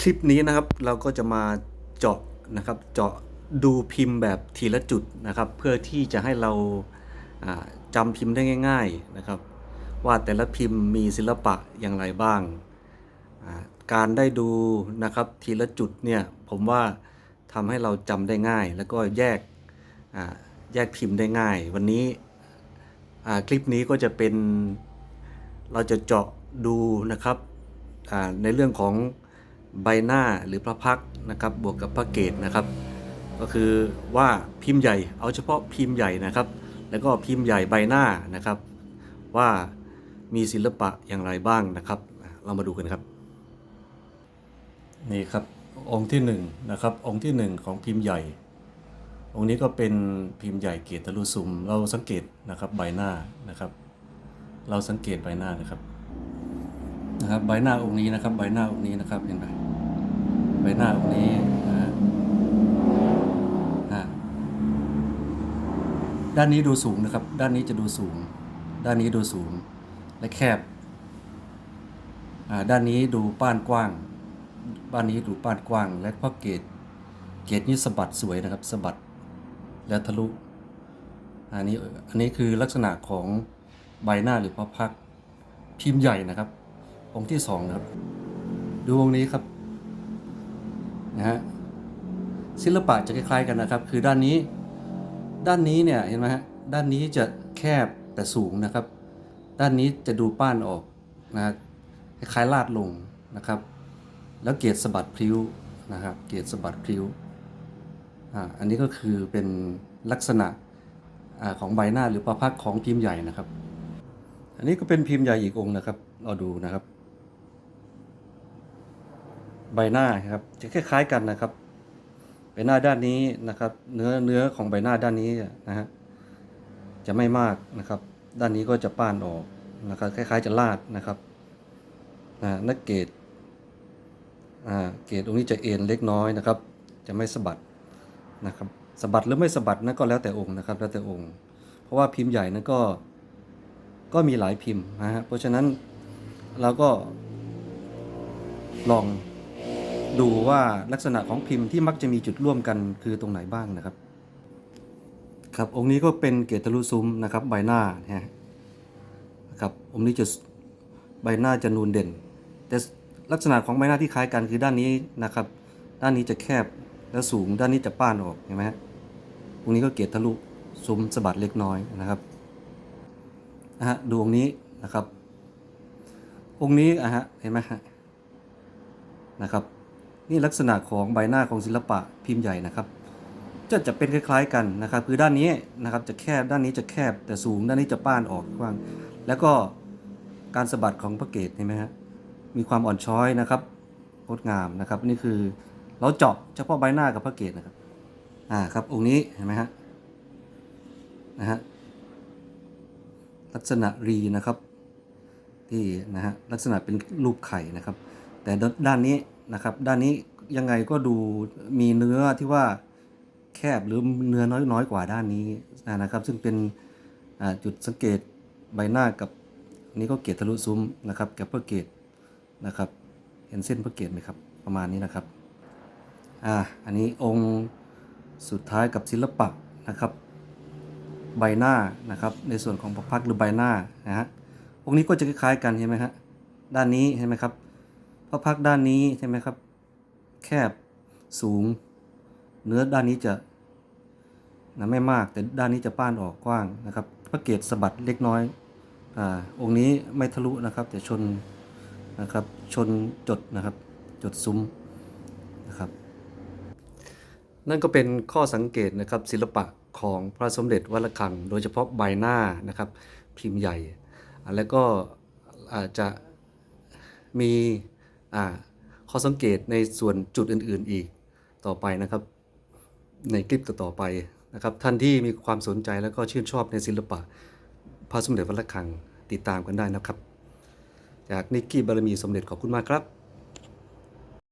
คลิปนี้นะครับเราก็จะมาเจาะนะครับเจาะดูพิมพ์แบบทีละจุดนะครับ เพื่อที่จะให้เราจำพิมพ์ได้ง่าย ๆนะครับ ว่าแต่ละพิมพ์มีศิลปะอย่างไรบ้าง การได้ดูนะครับทีละจุดเนี่ยผมว่าทำให้เราจำได้ง่าย แล้วก็แยกแยกพิมพ์ได้ง่าย วันนี้คลิปนี้ก็จะเป็นเราจะเจาะดูนะครับในเรื่องของ ใบหน้าหรือพระพักนะครับบวกกับพระเกตนะครับ ก็คือว่าพิมพ์ใหญ่เอาเฉพาะพิมพ์ใหญ่นะครับ แล้วก็พิมพ์ใหญ่ใบหน้านะครับ ว่ามีศิลปะอย่างไรบ้างนะครับ เรามาดูกันครับ นี่ครับองค์ที่หนึ่งนะครับองค์ที่หนึ่งของพิมพ์ใหญ่ องค์นี้ก็เป็นพิมพ์ใหญ่เกตลุซุม เราสังเกตนะครับใบหน้านะครับ เราสังเกตใบหน้านะครับนะครับใบหน้าองค์นี้นะครับ ใบหน้าองค์นี้นะครับเห็นไหม ใบหน้าองค์นี้นะฮะด้านนี้ดูสูงนะครับ ด้านนี้จะดูสูง ด้านนี้ดูสูงและแคบอ่าด้านนี้ดูป้านกว้าง บ้านนี้ดูป้านกว้าง และพระเกตเกตนี้สะบัดสวยนะครับสะบัดแล้วทะลุอันนี้อันนี้คือลักษณะของใบหน้าหรือพระพักพิมพ์ใหญ่นะครับ องค์ที่สองนะครับ ดูองค์นี้ครับ นะฮะศิลปะจะคล้ายๆกันนะครับ คือด้านนี้ ด้านนี้เนี่ยเห็นไหมฮะด้านนี้จะแคบแต่สูงนะครับ ด้านนี้จะดูป้านออกนะคล้ายๆลาดลงนะครับ แล้วเกียรสะบัดพลิ้วนะครับ เกียรสะบัดพลิ้วอ่าอันนี้ก็คือเป็นลักษณะอาของใบหน้าหรือประพักของพิมพ์ใหญ่นะครับ อันนี้ก็เป็นพิมพ์ใหญ่อีกองค์นะครับเราดูนะครับ ใบหน้าครับจะคล้ายๆกันนะครับ ใบหน้าด้านนี้นะครับ เนื้อเนื้อของใบหน้าด้านนี้นะฮะจะไม่มากนะครับ ด้านนี้ก็จะป้านออกนะครับคล้าย ๆ จะลาดนะครับนะนักเกตอ่าเกตตรงนี้จะเอ็นเล็กน้อยนะครับ จะไม่สะบัดนะครับสะบัดหรือไม่สะบัดนั่นก็แล้วแต่องค์นะครับ แล้วแต่องค์ เพราะว่าพิมพ์ใหญ่นั้นก็ก็มีหลายพิมพ์นะฮะเพราะฉะนั้นเราก็ลอง ดูว่าลักษณะของพิมพ์ที่มักจะมีจุดร่วมกันคือตรงไหนบ้างนะครับ ครับองค์นี้ก็เป็นเกตทลุซุ้มนะครับใบหน้านะครับองค์นี้จะใบหน้าจะนูนเด่น แต่ลักษณะของใบหน้าที่คล้ายกันคือด้านนี้นะครับ ด้านนี้จะแคบแล้วสูงด้านนี้จะป้านออกเห็นไหมฮะองนี้ก็เกตทะลุซุ้มสะบัดเล็กน้อยนะครับนะฮะดูองค์นี้นะครับ องค์นี้อะฮะเห็นไหมฮะนะครับ นี่ลักษณะของใบหน้าของศิลปะพิมพ์ใหญ่นะครับ จะจะเป็นคล้ายๆกันนะครับ คือด้านนี้นะครับจะแคบด้านนี้จะแคบแต่สูงด้านนี้จะป้านออกกว้าง แล้วก็การสะบัดของพระเกตเห็นไหมฮะมีความอ่อนช้อยนะครับงดงามนะครับ นี่คือเราเจาะเฉพาะใบหน้ากับพระเกตนะครับอ่าครับองค์นี้เห็นไหมฮะนะฮะลักษณะรีนะครับที่นะฮะลักษณะเป็นรูปไข่นะครับ แต่ด้านนี้ นะครับ ด้านนี้ยังไงก็ดูมีเนื้อที่ว่าแคบหรือเนื้อน้อยน้อยกว่าด้านนี้นะครับ ซึ่งเป็นจุดสังเกตใบหน้ากับนี้ก็เกตทะลุซุ้มนะครับกับเพื่อเกตนะครับ เห็นเส้นเพื่อเกตไหมครับ ประมาณนี้นะครับอ่าอันนี้องค์สุดท้ายกับศิลปะนะครับใบหน้านะครับในส่วนของพระพักหรือใบหน้านะฮะองค์นี้ก็จะคล้ายๆกันเห็นไหมฮะด้านนี้เห็นไหมครับ พระพักด้านนี้ใช่ไหมครับ แคบสูง เนื้อด้านนี้จะนะไม่มากแต่ด้านนี้จะป้านออกกว้างนะครับ พระเกศสะบัดเล็กน้อยอ่าองค์นี้ไม่ทะลุนะครับ แต่ชนนะครับชนจดนะครับ จดซุ้มนะครับ นั่นก็เป็นข้อสังเกตนะครับศิลปะของพระสมเด็จวัดระฆัง โดยเฉพาะใบหน้านะครับ พิมพ์ใหญ่ แล้วก็อาจจะมี ข้อสังเกตในส่วนจุดอื่น ๆอีกต่อไปนะครับ ในคลิปต่อๆไปนะครับ ท่านที่มีความสนใจแล้วก็ชื่นชอบในศิลปะ พระสมเด็จวัดระฆังติดตามกันได้นะครับ จากนิกกี้บารมีสมเด็จขอบคุณมากครับ